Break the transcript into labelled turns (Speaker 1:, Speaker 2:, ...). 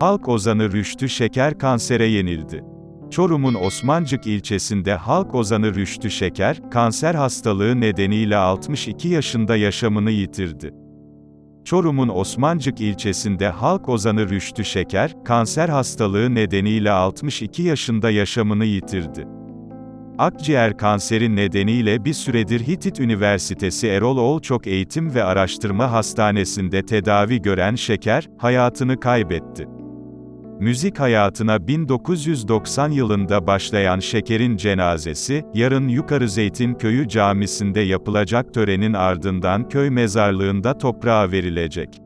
Speaker 1: Halk ozanı Rüştü Şeker kansere yenildi. Çorum'un Osmancık ilçesinde halk ozanı Rüştü Şeker, kanser hastalığı nedeniyle 62 yaşında yaşamını yitirdi. Çorum'un Osmancık ilçesinde halk ozanı Rüştü Şeker, kanser hastalığı nedeniyle 62 yaşında yaşamını yitirdi. Akciğer kanseri nedeniyle bir süredir Hitit Üniversitesi Erol Olçok Eğitim ve Araştırma Hastanesi'nde tedavi gören Şeker, hayatını kaybetti. Müzik hayatına 1990 yılında başlayan Şeker'in cenazesi, yarın Yukarı Zeytin Köyü Camisi'nde yapılacak törenin ardından köy mezarlığında toprağa verilecek.